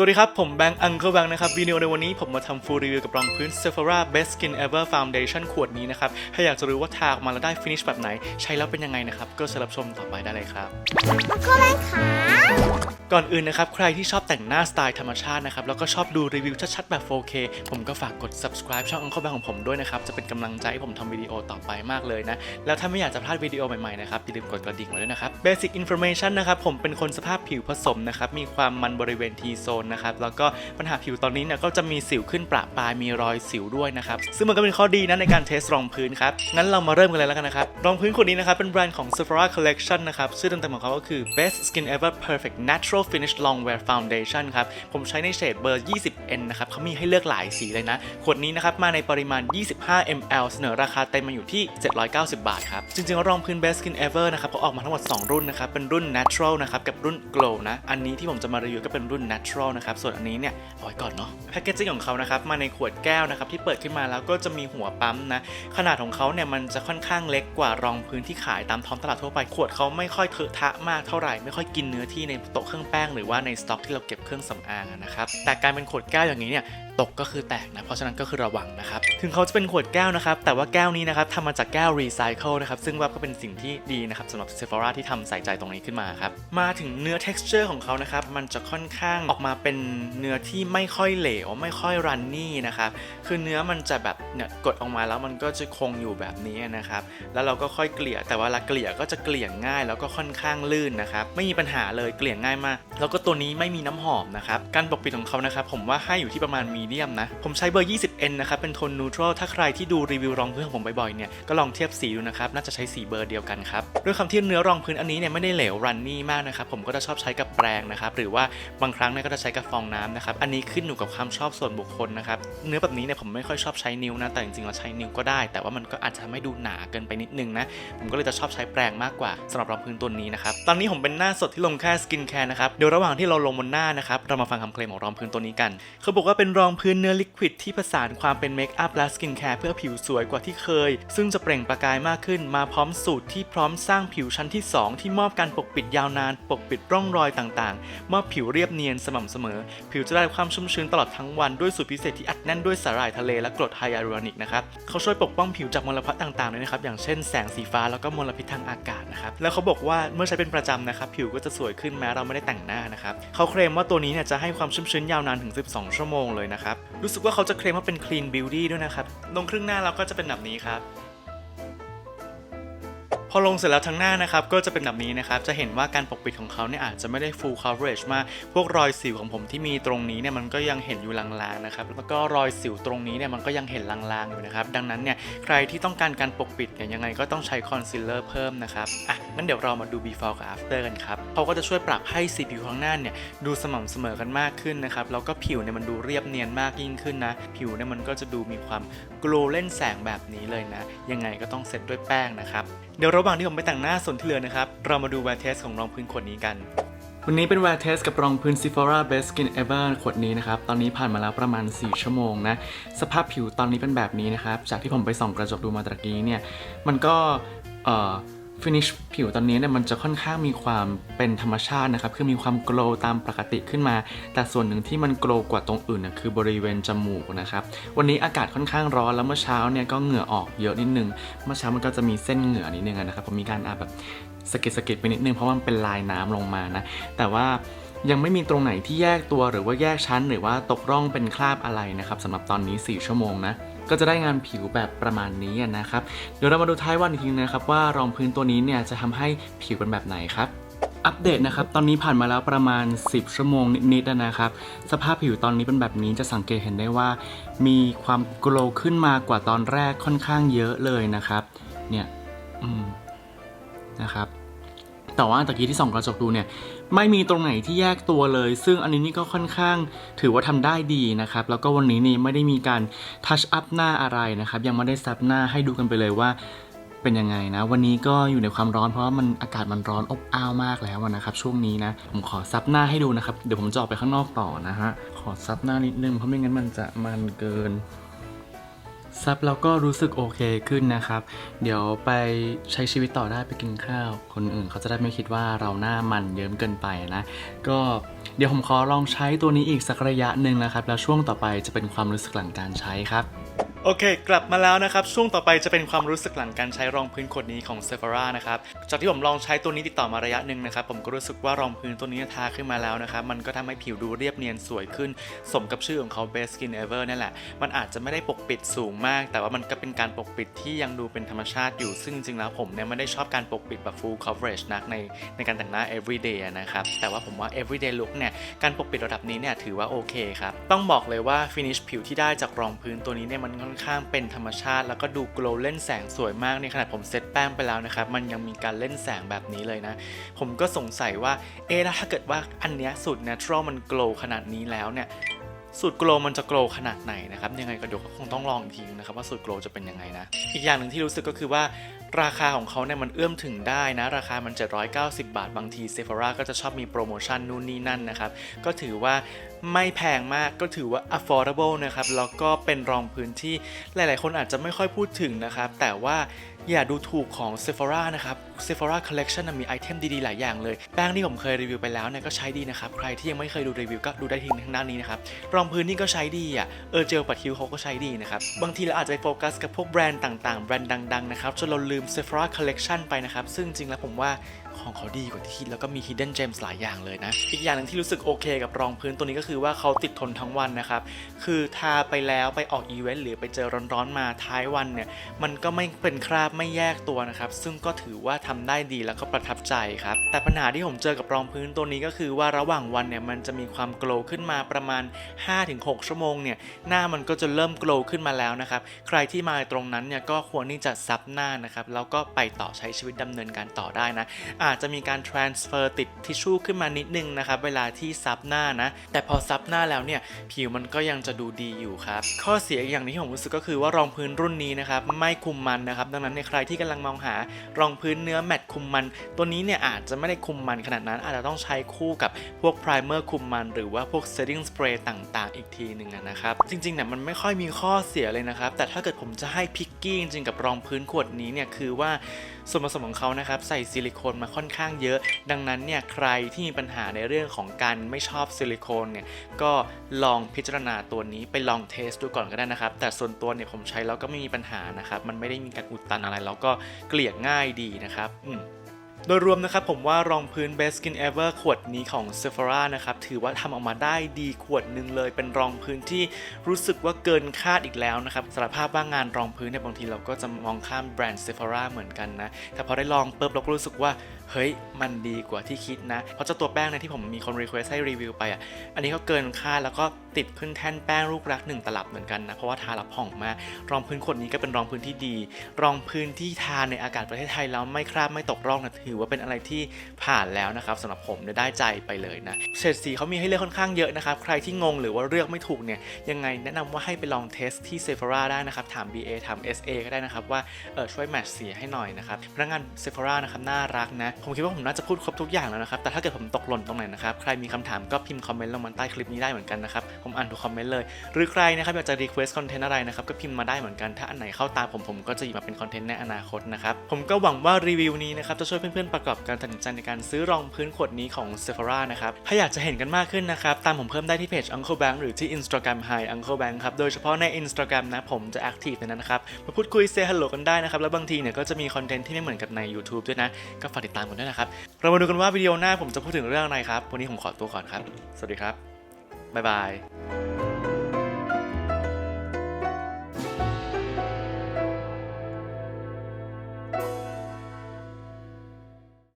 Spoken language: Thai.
สวัสดีครับ ผมแบงค์อังเคิลแบงค์นะครับวิดีโอในวันนี้ผมมาทำฟูลรีวิวกับรองพื้น Sephora Best Skin Ever Foundation ขวดนี้นะครับ ถ้าอยากจะรู้ว่าทาออกมาแล้วได้ฟินิชแบบไหน ใช้แล้วเป็นยังไงนะครับ ก็เชิญรับชมต่อไปได้เลยครับก็เลยขาก่อนอื่นนะครับ ใครที่ชอบแต่งหน้าสไตล์ธรรมชาตินะครับ แล้วก็ชอบดูรีวิวชัดๆแบบ 4K ผมก็ฝากกด subscribe ช่อง Uncle Bang ของผมด้วยนะครับ จะเป็นกำลังใจให้ผมทำวิดีโอต่อไปมากเลยนะ แล้วถ้าไม่อยากจะพลาดวิดีโอใหม่ๆนะครับอย่าลืมกดกระดิ่งไว้ด้วยนะครับ Basic Information นะครับผมเป็นคนสภาพผิวผสมนะครับมีความมันบริเวณ T zone นะครับแล้วก็ปัญหาผิวตอนนี้เนี่ยก็จะมีสิวขึ้นประปรายมีรอยสิวด้วยนะครับซึ่งมันก็เป็นข้อดีนะในการเทสรองพื้นครับงั้นเรามาเริ่มกันเลยแล้วกันนะครับรองพื้นขวดนี้นะครับเป็นแบรนด์ของ Sephora Collection นะครับชื่อเต็มๆของเขาก็คือ Best Skin Ever Perfect Natural Finish Long Wear Foundation ครับผมใช้ในเฉดเบอร์ 20N นะครับเขามีให้เลือกหลายสีเลยนะขวดนี้นะครับมาในปริมาณ 25 ml เสนอราคาเต็มมาอยู่ที่ 790 บาทครับจริงๆแล้วรองพื้น Best Skin Ever นะครับเขาออกมาทั้งหมด 2 รุ่นนะครับเป็นรุ่น Natural นะครับกับรุ่น Glow นะอันนี้ที่ผมจะมารีวิวก็เป็นรุ่น Natural นะครับ ส่วนอันนี้เนี่ยเอาไว้ก่อนเนาะแพคเกจจิ้งของเขานะครับมาในขวดแก้วนะครับที่เปิดขึ้นมาแล้วก็จะมีหัวปั๊มนะขนาดของเขาเนี่ยมันจะค่อนข้างเล็กกว่ารองพื้นที่ขายตามท้องตลาดทั่วไปขวดเขาไม่ค่อยเถอะทะมากเท่าไหร่ไม่ค่อยกินเนื้อที่ในโต๊ะเครื่องแป้งหรือว่าในสต็อกที่เราเก็บเครื่องสำอางนะครับแต่การเป็นขวดแก้วอย่างนี้เนี่ย ตกก็คือแตกนะ เพราะฉะนั้นก็คือระวังนะครับ ถึงเขาจะเป็นขวดแก้วนะครับ แต่ว่าแก้วนี้นะครับทำมาจากแก้วรีไซเคิลนะครับ ซึ่งว่าก็เป็นสิ่งที่ดีนะครับสำหรับ Sephora ที่ทำใส่ใจตรงนี้ขึ้นมาครับ มาถึงเนื้อ texture ของเขานะครับ มันจะค่อนข้างออกมาเป็นเนื้อที่ไม่ค่อยเหลว ไม่ค่อยรันนี่นะครับ คือเนื้อมันจะแบบเนี่ยกดออกมาแล้วมันก็จะคงอยู่แบบนี้นะครับ แล้วเราก็ค่อยเกลี่ย แต่ว่าเวลาเกลี่ยก็จะเกลี่ยง่าย แล้วก็ค่อนข้างลื่นนะครับ ไม่มีปัญหาเลย เกลี่ยง่ายมาก แล้วก็ตัวนี้ไม่มีน้ำหอมนะครับ การปกปิดของเขานะครับ ผมว่าให้อยู่ที่ประมาณมีเดียมนะ ผมใช้เบอร์ 20N นะครับ เป็นโทนนูทรัลถ้าใครที่ดูรีวิวรองพื้นของผมบ่อยๆเนี่ย ก็ลองเทียบสีดูนะครับ น่าจะใช้สีเบอร์เดียวกันครับ ด้วยคำที่เนื้อรองพื้นอันนี้เนี่ยไม่ได้เหลวรันนี่มากนะครับ ผมก็จะชอบใช้กับแปรงนะครับ หรือว่าบางครั้งเนี่ยก็จะใช้กับฟองน้ำนะครับ อันนี้ขึ้นอยู่กับความชอบส่วนบุคคลนะครับ เนื้อแบบนี้เนี่ยผมไม่ค่อยชอบใช้นิ้วนะ แต่จริงๆเราใช้นิ้วก็ได้ แต่ว่ามันก็อาจจะไม่ดูหนาเกินไปนิดนึงนะ ผมก็เลยจะชอบใช้แปรงมากกว่าสำหรับรองพื้นตัวนี้นะครับ ตอนนี้ผมเป็นหน้าสดที่ลงแค่สกินแคร์นะครับ เดี๋ยวระหว่างที่เราลงบนหน้านะครับ เรามาฟังคำเคลมของรองพื้นตัวนี้กัน เขาบอกว่าเป็นรองพื้นเนื้อลิควิดที่ผสานความเป็นเมคอัพและสกินแคร์เพื่อผิวสวยกว่าที่เคย ซึ่งจะเปล่งประกายมากขึ้นมาพร้อมสูตรที่พร้อมสร้างผิวชั้นที่ 2 ที่มอบการปกปิดยาวนาน ปกปิดร่องรอยต่างๆ มอบผิวเรียบเนียนสม่ำเสมอ ผิวจะได้ความชุ่มชื้นตลอดทั้งวันด้วยสูตรพิเศษที่อัดแน่นด้วยสาหร่ายทะเลและกรดไฮยาลูรอนิกนะครับเขาช่วยปกป้องผิวจากมลพิษต่างๆด้วยนะครับอย่างเช่นแสงสีฟ้าแล้วก็มลพิษทางอากาศนะครับแล้วเขาบอกว่าเมื่อใช้เป็นประจำนะครับผิวก็จะสวยขึ้นแม้เราไม่ได้แต่งหน้านะครับเขาเคลมว่าตัวนี้เนี่ยจะให้ความชุ่มชื้นยาวนานถึง 12 ชั่วโมงเลยนะครับ รู้สึกว่าเขาจะเคลมว่าเป็น clean beauty ด้วยนะครับ ลงครึ่งหน้าเราก็จะเป็นแบบนี้ครับ พอลงเสร็จแล้วทั้งหน้านะครับก็จะเป็นแบบนี้นะครับจะเห็นว่าการปกปิดของเขาเนี่ยอาจจะไม่ได้ full coverage มากพวกรอยสิวของผมที่มีตรงนี้เนี่ยมันก็ยังเห็นอยู่ลางๆนะครับแล้วก็รอยสิวตรงนี้เนี่ยมันก็ยังเห็นลางๆอยู่นะครับดังนั้นเนี่ยใครที่ต้องการการปกปิดเนี่ยยังไงก็ต้องใช้คอนซีลเลอร์เพิ่มนะครับอะงั้นเดี๋ยวเรามาดู before กับ after กันครับเขาก็จะช่วยปรับให้สีผิวข้างหน้าเนี่ยดูสม่ำเสมอกันมากขึ้นนะครับแล้วก็ผิวเนี่ยมันดูเรียบเนียนมากยิ่งขึ้นนะผิวเนี่ยมันก็จะดูมีความ glow เล่นแสงแบบนี้เลยนะยังไงก็ต้องเซตด้วยแป้งนะครับ เดี๋ยวระหว่างที่ผมไปแต่งหน้าส่วนที่เหลือนะครับ เรามาดูแวร์เทสของรองพื้นขวดนี้กัน วันนี้เป็นแวร์เทสกับรองพื้น Sephora Best Skin Ever ขวดนี้นะครับ ตอนนี้ผ่านมาแล้วประมาณ 4 ชั่วโมงนะ สภาพผิวตอนนี้เป็นแบบนี้นะครับ จากที่ผมไปส่องกระจกดูมาตะกี้เนี่ย มันก็เอ่อ ฟินิชผิวตอนนี้เนี่ยมันจะค่อนข้างมีความเป็นธรรมชาตินะครับ คือมีความโกลว์ตามปกติขึ้นมา แต่ส่วนหนึ่งที่มันโกลว์กว่าตรงอื่นน่ะคือบริเวณจมูกนะครับ วันนี้อากาศค่อนข้างร้อนแล้วเมื่อเช้าเนี่ยก็เหงื่อออกเยอะนิดนึง เมื่อเช้ามันก็จะมีเส้นเหงื่อนิดนึงนะครับผมมีการอาบแบบสะกิดสะกิดไปนิดนึงเพราะมันเป็นลายน้ำลงมานะ แต่ว่ายังไม่มีตรงไหนที่แยกตัวหรือว่าแยกชั้น หรือว่าตกร่องเป็นคราบอะไรนะครับสำหรับตอนนี้ 4 ชั่วโมงนะ ก็จะได้งานผิวแบบประมาณนี้นะครับ เดี๋ยวเรามาดูท้ายวันอีกทีนะครับว่ารองพื้นตัวนี้เนี่ยจะทำให้ผิวเป็นแบบไหนครับอัปเดตนะครับ ตอนนี้ผ่านมาแล้วประมาณ 10 ชั่วโมงนิดๆนะครับ สภาพผิวตอนนี้เป็นแบบนี้จะสังเกตเห็นได้ว่า มีความโกลว์ขึ้นมากว่าตอนแรกค่อนข้างเยอะเลยนะครับ เนี่ย อืม นะครับ แต่ว่าตะกี้ที่ส่องกระจกดูเนี่ยไม่มีตรงไหนที่แยกตัวเลย ซึ่งอันนี้นี่ก็ค่อนข้างถือว่าทำได้ดีนะครับ แล้วก็วันนี้นี่ไม่ได้มีการทัชอัพหน้าอะไรนะครับ ยังไม่ได้ซับหน้าให้ดูกันไปเลยว่าเป็นยังไงนะ วันนี้ก็อยู่ในความร้อนเพราะว่ามันอากาศมันร้อนอบอ้าวมากแล้วนะครับ ช่วงนี้นะ ผมขอซับหน้าให้ดูนะครับ เดี๋ยวผมจะออกไปข้างนอกต่อนะฮะขอซับหน้านิดนึงเพราะไม่งั้นมันจะมันเกิน ซับแล้วก็รู้สึกโอเคขึ้นนะครับ เดี๋ยวไปใช้ชีวิตต่อได้ไปกินข้าว คนอื่นเขาจะได้ไม่คิดว่าเราหน้ามันเยิ้มเกินไปนะ ก็เดี๋ยวผมขอลองใช้ตัวนี้อีกสักระยะหนึ่งนะครับ แล้วช่วงต่อไปจะเป็นความรู้สึกหลังการใช้ครับ โอเค กลับมาแล้วนะครับ ช่วงต่อไปจะเป็นความรู้สึกหลังการใช้รองพื้นขวดนี้ของ Sephora นะครับ จากที่ผมลองใช้ตัวนี้ติดต่อมาระยะหนึ่งนะครับ ผมก็รู้สึกว่ารองพื้นตัวนี้ทาขึ้นมาแล้วนะครับ มันก็ทำให้ผิวดูเรียบเนียนสวยขึ้น สมกับชื่อของเขา Best Skin Ever นั่นแหละ มันอาจจะไม่ได้ปกปิดสูงมาก แต่ว่ามันก็เป็นการปกปิดที่ยังดูเป็นธรรมชาติอยู่ ซึ่งจริงๆแล้วผมเนี่ยไม่ได้ชอบการปกปิดแบบ full coverage นักในในการแต่งหน้า everyday นะครับ แต่ว่าผมว่า everyday look เนี่ย การปกปิดระดับนี้เนี่ยถือว่าโอเคครับ ต้องบอกเลยว่า finish ผิวที่ได้จากรองพื้นตัวนี้เนี่ยมันค่อนข้างเป็นธรรมชาติ แล้วก็ดูโกลเล่นแสงสวยมากในขนาดผมเซตแป้งไปแล้วนะครับ มันยังมีการเล่นแสงแบบนี้เลยนะ ผมก็สงสัยว่า เอ๊ะแล้วถ้าเกิดว่าอันเนี้ยสูตร natural มันโกลขนาดนี้แล้วเนี่ยสูตรโกลมันจะโกลขนาดไหนนะครับยังไงก็เดี๋ยวก็คงต้องลองอีกทีนะครับว่าสูตรโกลจะเป็นยังไงนะ อีกอย่างหนึ่งที่รู้สึกก็คือว่า ราคาของเขาเนี่ยมันเอื้อมถึงได้นะ ราคามัน 790 บาท บางทีเซฟาร่าก็จะชอบมีโปรโมชั่นนู่นนี่นั่นนะครับ ก็ถือว่าไม่แพงมากก็ถือว่า affordable นะครับ แล้วก็เป็นรองพื้นที่หลายๆ คนอาจจะไม่ค่อยพูดถึงนะครับ แต่ว่าอย่าดูถูกของ Sephora นะครับ Sephora Collection นะมีไอเทมดีๆ หลายอย่างเลย แป้งที่ผมเคยรีวิวไปแล้วเนี่ยก็ใช้ดีนะครับ ใครที่ยังไม่เคยดูรีวิวก็ดูได้ที่ทางด้านนี้นะครับ รองพื้นนี่ก็ใช้ดีอะ เออเจลปัดคิ้วเขาก็ใช้ดีนะครับ บางทีเราอาจจะโฟกัสกับพวกแบรนด์ต่างๆ แบรนด์ดังๆ นะครับ จนเราลืม Sephora Collection ไปนะครับ ซึ่งจริงแล้วผมว่าของเขาดีกว่าที่คิดแล้วก็มี hidden gems หลายอย่างเลยนะ อีกอย่างหนึ่งที่รู้สึกโอเคกับรองพื้นตัวนี้ก็คือว่าเขาติดทนทั้งวันนะครับ คือทาไปแล้วไปออกอีเวนต์หรือไปเจอร้อนๆมาท้ายวันเนี่ยมันก็ไม่เป็นคราบไม่แยกตัวนะครับซึ่งก็ถือว่าททำได้ดีแล้วก็ประทับใจครับ แต่ปัญหาที่ผมเจอกับรองพื้นตัวนี้ก็คือว่าระหว่างวันเนี่ยมันจะมีความโกลว์ขึ้นมาประมาณ 5-6 ชั่วโมงเนี่ยหน้ามันก็จะเริ่มโกลว์ขึ้นมาแล้วนะครับใครที่มาตรงนั้นเนี่ยก็ควรที่จะซับหน้านะครับแล้วก็ไปต่อใช้ชีวิตดำเนินการต่อได้นะ อาจจะมีการ transfer ติดทิชชู่ขึ้นมานิดนึงนะครับเวลาที่ซับหน้านะแต่พอซับหน้าแล้วเนี่ยผิวมันก็ยังจะดูดีอยู่ครับข้อเสียอย่างนึงที่ผมรู้สึกก็คือว่ารองพื้นรุ่นนี้นะครับไม่คุมมันนะครับดังนั้นในใครที่กำลังมองหารองพื้นเนื้อแมตต์คุมมัน ตัวนี้เนี่ยอาจจะไม่ได้คุมมันขนาดนั้น อาจจะต้องใช้คู่กับพวก primer คุมมัน หรือว่าพวก setting spray ต่างๆ อีกทีหนึ่งนะครับ จริงๆเนี่ยมันไม่ค่อยมีข้อเสียเลยนะครับ แต่ถ้าเกิดผมจะให้พิกกี้จริงๆกับรองพื้นขวดนี้เนี่ยคือว่าส่วนผสมของเขานะครับใส่ซิลิโคนมาค่อนข้างเยอะ ดังนั้นเนี่ยใครที่มีปัญหาในเรื่องของการไม่ชอบซิลิโคนเนี่ยก็ลองพิจารณาตัวนี้ไปลองเทสดูก่อนก็ได้นะครับ แต่ส่วนตัวเนี่ยผมใช้แล้วก็ไม่มีปัญหานะครับ มันไม่ได้มีการอุดตันอะไร แล้วก็เกลี่ยง่ายดีนะครับอืม โดยรวมนะครับผมว่ารองพื้น Best Skin Ever ขวดนี้ของ Sephora นะครับถือว่าทำออกมาได้ดีขวดหนึ่งเลย เป็นรองพื้นที่รู้สึกว่าเกินคาดอีกแล้วนะครับสารภาพว่างานรองพื้นเนี่ยบางทีเราก็จะมองข้ามแบรนด์ Sephora เหมือนกันนะ แต่พอได้ลองปุ๊บเราก็รู้สึกว่าเฮ้ย มันดีกว่าที่คิดนะ เพราะเจ้าตัวแป้งเนี่ยที่ผมมีคนรีเควสให้รีวิวไปอะ อันนี้ก็เกินคาดแล้วก็ติดขึ้นแท่นแป้งลูกรักหนึ่งตลับเหมือนกันนะ เพราะว่าทาแล้วผ่องมาก รองพื้นขวดนี้ก็เป็นรองพื้นที่ดี รองพื้นที่ทาในอากาศประเทศไทยแล้วไม่คราบไม่ตกร่องนะถือว่าเป็นอะไรที่ผ่านแล้วนะครับสำหรับผมเนี่ยได้ใจไปเลยนะเฉดสีเขามีให้เลือกค่อนข้างเยอะนะครับ ใครที่งงหรือว่าเลือกไม่ถูกเนี่ยยังไงแนะนำว่าให้ไปลองเทสที่ Sephora ได้นะครับ ถาม BA ถาม SA ก็ได้นะครับ ว่าเออช่วยแมทสีให้หน่อยนะครับพนักงาน Sephora นะครับน่ารักนะผมคิดว่าผมน่าจะพูดครบทุกอย่างแล้วนะครับแต่ถ้าเกิดผมตกหล่นตรงไหนนะครับใครมีคำถามก็พิมพ์คอมเมนต์ลงมาใต้คลิปนี้ได้เหมือนกันนะครับผมอ่านทุกคอมเมนต์เลยหรือใครนะครับอยากจะ request content อะไรนะครับก็พิมพ์มาได้เหมือนกันถ้าอันไหนเข้าตาผมผมก็จะหยิบมาเป็นคอนเทนต์ในอนาคตนะครับผมก็หวังว่ารีวิวนี้นะครับจะช่วยเพื่อนๆประกอบการตัดสินใจในการซื้อรองพื้นขวดนี้ของ Sephora นะครับ ถ้าอยากจะเห็นกันมากขึ้นนะครับ ตามผมเพิ่มได้ที่เพจ Uncle Bank หรือที่ Instagram Hi Uncle Bank ครับ โดยเฉพาะใน Instagram นะผมจะ active ในนั้นนะครับ มาพูดคุย say hello กันได้นะครับ แล้วบางทีเนี่ยก็จะมีคอนเทนต์ที่ไม่เหมือนกับใน YouTube ด้วยนะ ก็ฝากติดตามกันด้วยนะครับ เรามาดูกันว่าวิดีโอหน้าผมจะพูดถึงเรื่องอะไรครับ วันนี้ผมขอตัวก่อนครับ สวัสดีครับบ๊ายบาย